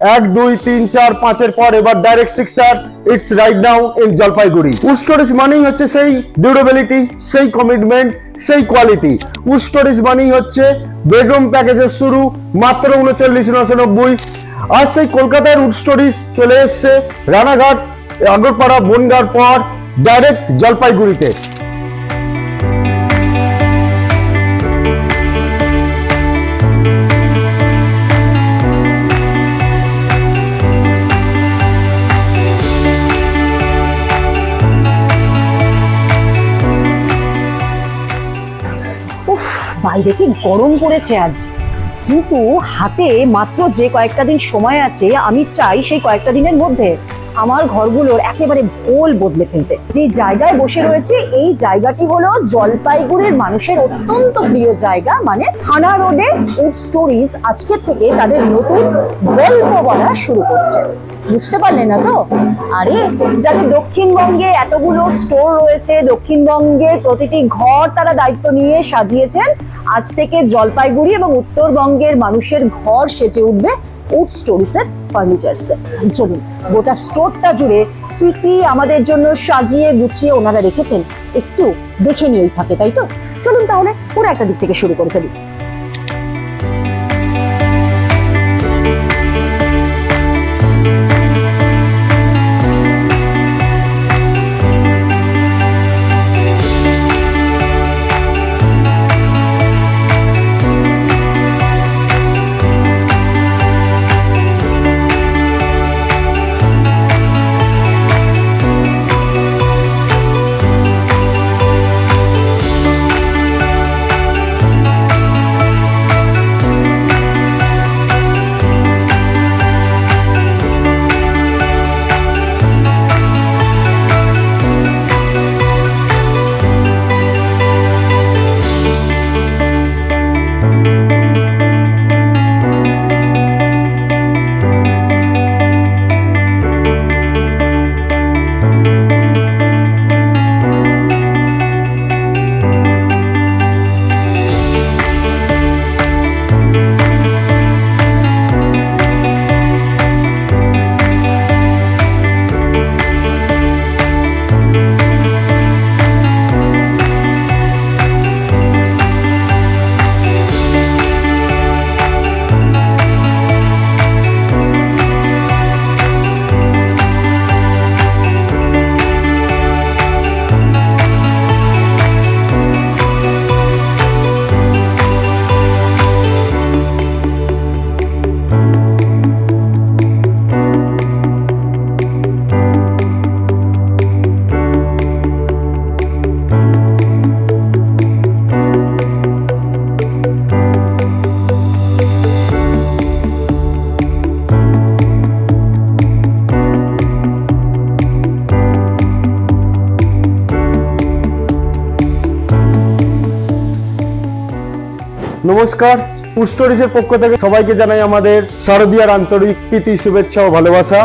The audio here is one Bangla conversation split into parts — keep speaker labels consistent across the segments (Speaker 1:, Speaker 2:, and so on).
Speaker 1: এক, দুই, তিন, চার, পাঁচের পর এবার direct sixer it's right now in Jalpaiguri storage মানেই হচ্ছে সেই ডিউরেবিলিটি সেই কমিটমেন্ট সেই কোয়ালিটি স্টোরেজ মানেই হচ্ছে বেডরুম প্যাকেজের শুরু, মাত্র উনচল্লিশ নশো নব্বই আর সেই কলকাতার উড স্টোরিজ চলে এসছে রানাঘাট, আগরপাড়া, বনগার পর ডাইরেক্ট জলপাইগুড়িতে
Speaker 2: বাইরে কি গরম পড়েছে আজ? কিন্তু হাতে মাত্র যে কয়েকটা দিন সময় আছে, আমি চাই সেই কয়েকটা দিনের মধ্যে আমার ঘরগুলোর একেবারে ভোল বদলে ফেলতে। যে জায়গায় বসে রয়েছে, এই জায়গাটি হলো জলপাইগুড়ির মানুষের অত্যন্ত প্রিয় জায়গা মানে থানা রোডে উড স্টোরিজ আজকের থেকে তাদের নতুন গল্প বলা শুরু করছে। বুঝতে পারলে না তো? আরে যাদের দক্ষিণবঙ্গে এতগুলো স্টোর রয়েছে, দক্ষিণবঙ্গের প্রতিটি ঘর তারা দায়িত্ব নিয়ে সাজিয়েছেন। আজ থেকে জলপাইগুড়ি এবং উত্তরবঙ্গের মানুষের ঘর সেজে উঠবে উড স্টোরিসের ফার্নিচার্সে চলুন, গোটা স্টোরটা জুড়ে কি কি আমাদের জন্য সাজিয়ে গুছিয়ে ওনারা রেখেছেন একটু দেখে নিয়েই থাকে, তাই তো? চলুন তাহলে পুরো একটা দিক থেকে শুরু করে ফেলি।
Speaker 1: নমস্কার। পুস্টোরিজের পক্ষ থেকে সবাইকে জানাই আমাদের শারদীয়ার আন্তরিক প্রীতি, শুভেচ্ছা ও ভালোবাসা।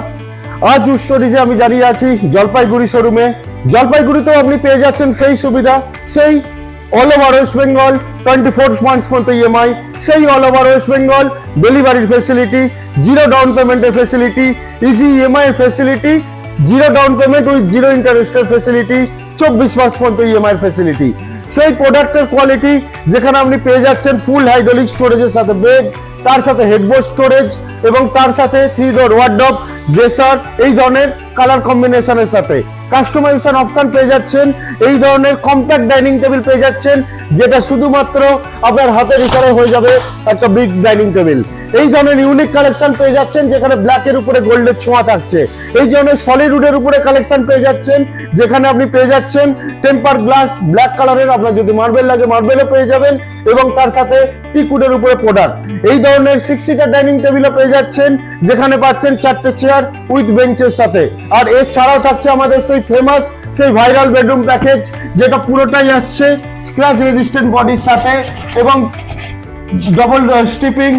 Speaker 1: আজ উস্টোরিজে আমি দাঁড়িয়ে আছি জলপাইগুড়ি শোরুমে। জলপাইগুড়িতেও আপনি পেয়ে যাচ্ছেন সেই সুবিধা, সেই all over West Bengal twenty four months মতো ইএমআই সেই অল ওভার ওয়েস্ট বেঙ্গল ডেলিভারির ফেসিলিটি জিরো ডাউন পেমেন্টের ফেসিলিটি ইজি ইএমআই এর facility zero down payment with zero ইন্টারেস্টের ফেসিলিটি চব্বিশ মাস পর্যন্ত ইএমআই ফেসিলিটি সেই প্রোডাক্টের কোয়ালিটি যেখানে আপনি পেয়ে যাচ্ছেন ফুল হাইড্রোলিক স্টোরেজের সাথে বেড তার সাথে হেডবোর্ড স্টোরেজ এবং তার সাথে থ্রি ডোর ওয়ার্ডব ড্রেসার এই ধরনের কালার কম্বিনেশনের সাথে। কাস্টমাইজেশন অপশন পেয়ে যাচ্ছেন, এই ধরনের কম্প্যাক্ট ডাইনিং টেবিল পেয়ে যাচ্ছেন, যেটা শুধুমাত্র আপনার হাতের ইশারায় হয়ে যাবে একটা বিগ ডাইনিং টেবিল এই ধরনের ইউনিক কালেকশন পেয়ে যাচ্ছেন যেখানে ব্ল্যাকের উপরে গোল্ডের ছোঁয়া থাকছে। এই ধরনের সলিড উডের উপরে কালেকশন পেয়ে যাচ্ছেন যেখানে আপনি পেয়ে যাচ্ছেন টেম্পার গ্লাস ব্ল্যাক কালারের আপনার যদি মার্বেল লাগে মার্বেলও পেয়ে যাবেন এবং তার সাথে টিকুডের উপরে প্রোডাক্ট এই ধরনের সিক্স সিটার ডাইনিং টেবিলও পেয়ে যাচ্ছেন যেখানে পাচ্ছেন চারটে চেয়ার উইথ বেঞ্চের সাথে। আর এছাড়াও থাকছে আমাদের সেই ফেমাস সেই ভাইরাল বেডরুম প্যাকেজ যেটা পুরোটাই আসছে স্ক্র্যাচ রেজিস্ট্যান্ট বডির সাথে এবং ডবল স্টিপিং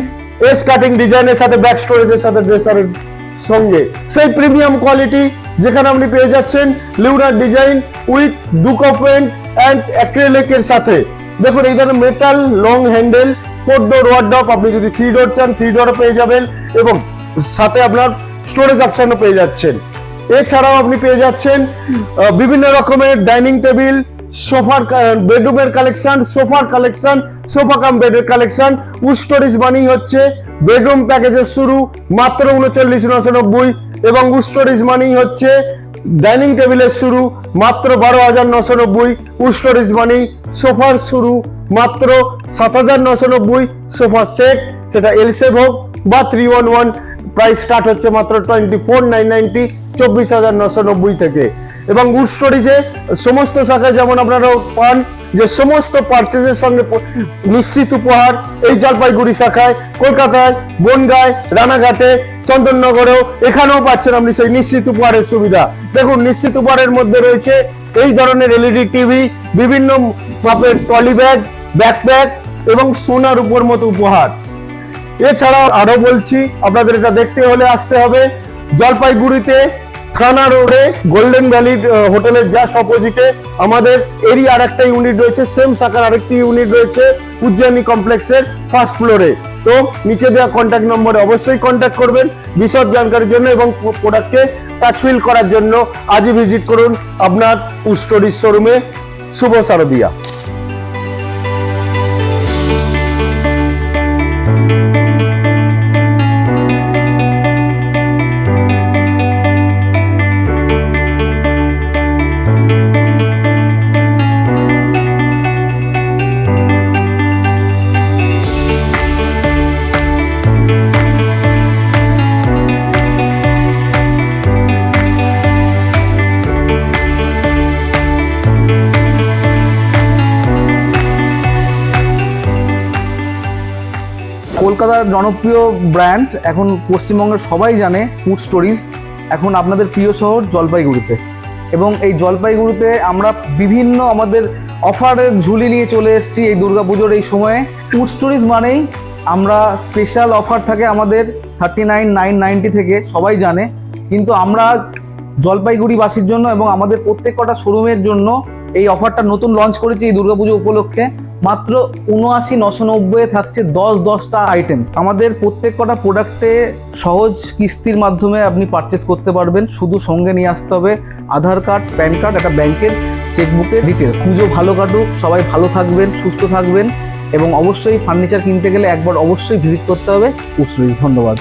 Speaker 1: এস কাটিং ডিজাইনের সাথে ব্যাক স্টোরেজের সাথে ড্রেসারের সঙ্গে। সেই প্রিমিয়াম কোয়ালিটি যেখানে আপনি পেয়ে যাচ্ছেন lunar design with duco paint and অ্যাক্রিলিকের সাথে। দেখুন, এই ধরনের metal long handle four door wardrobe আপনি যদি থ্রি ডোর চান থ্রি ডোরও পেয়ে যাবেন এবং সাথে আপনার স্টোরেজ অপশনও পেয়ে যাচ্ছেন। এছাড়াও আপনি পেয়ে যাচ্ছেন বিভিন্ন রকমের ডাইনিং টেবিল সোফার বেডরুমের কালেকশন, সোফার কালেকশন সোফা কাম বেডের কালেকশন। উড স্টোরেজ মানেই হচ্ছে বেডরুম প্যাকেজের শুরু, মাত্র উনচল্লিশ নশো নব্বই এবং উড স্টোরেজ মানেই হচ্ছে ডাইনিং টেবিলের শুরু, মাত্র বারো হাজার, নশো নব্বই। উড স্টোরেজ মানেই সোফার শুরু, মাত্র সাত হাজার, নশো নব্বই। সোফা সেট, সেটা এল সেভ হোক বা three one one price start হচ্ছে মাত্র টোয়েন্টি ফোর নাইন নাইনটি চব্বিশ হাজার, নশো নব্বই থেকে। এবং গুড স্টোরেজে সমস্ত শাখায় যেমন আপনারা পান, যে সমস্ত পার্চেসের সঙ্গে নিশ্চিত উপহার এই জলপাইগুড়ি শাখায়, কলকাতায়, বনগায়, রানাঘাটে, চন্দননগরেও এখানেও পাচ্ছেন আপনি সেই নিশ্চিত উপহারের সুবিধা। দেখুন, নিশ্চিত উপহারের মধ্যে রয়েছে এই ধরনের এলইডি টিভি বিভিন্ন মাপের ট্রলি ব্যাগ ব্যাকপ্যাক এবং সোনার উপর মতো উপহার। এছাড়াও আরও বলছি, আপনাদের এটা দেখতে হলে আসতে হবে জলপাইগুড়িতে থানা রোডে গোল্ডেন ভ্যালি হোটেলের জাস্ট অপোজিটে আমাদের এরই আরেকটা ইউনিট রয়েছে সেম শাখার আরেকটি ইউনিট রয়েছে উজ্জয়িনী কমপ্লেক্সের ফার্স্ট ফ্লোরে তো নিচে দেওয়া কন্ট্যাক্ট নম্বরে অবশ্যই কন্ট্যাক্ট করবেন, বিশদ জানকারির জন্য এবং প্রোডাক্টকে টাচ ফিল করার জন্য আজই ভিজিট করুন আপনার স্টোরিজ শোরুমে শুভ শারদিয়া।
Speaker 3: কলকাতার জনপ্রিয় ব্র্যান্ড, এখন পশ্চিমবঙ্গের সবাই জানে ফুড স্টোরিজ এখন আপনাদের প্রিয় শহর জলপাইগুড়িতে। এবং এই জলপাইগুড়িতে আমরা বিভিন্ন আমাদের অফারের ঝুলি নিয়ে চলে এসেছি এই দুর্গাপুজোর এই সময়ে। ফুড স্টোরিজ মানেই আমরা স্পেশাল অফার থাকে আমাদের থার্টি নাইন নাইন নাইনটি থেকে, সবাই জানে। কিন্তু আমরা জলপাইগুড়িবাসীর জন্য এবং আমাদের প্রত্যেক কটা শোরুমের জন্য এই অফারটা নতুন লঞ্চ করেছি এই দুর্গাপুজো উপলক্ষে। মাত্র উনআশি, নশো নব্বই থাকছে দশ, দশটা আইটেম আমাদের প্রত্যেক কটা প্রোডাক্টে সহজ কিস্তির মাধ্যমে আপনি পারচেস করতে পারবেন। শুধু সঙ্গে নিয়ে আসতে হবে আধার কার্ড প্যান কার্ড একটা ব্যাংকের চেকবুকের ডিটেলস পুজো ভালো কাটুক, সবাই ভালো থাকবেন, সুস্থ থাকবেন এবং অবশ্যই ফার্নিচার কিনতে গেলে একবার অবশ্যই ভিজিট করতে হবে। উৎসরিজ ধন্যবাদ।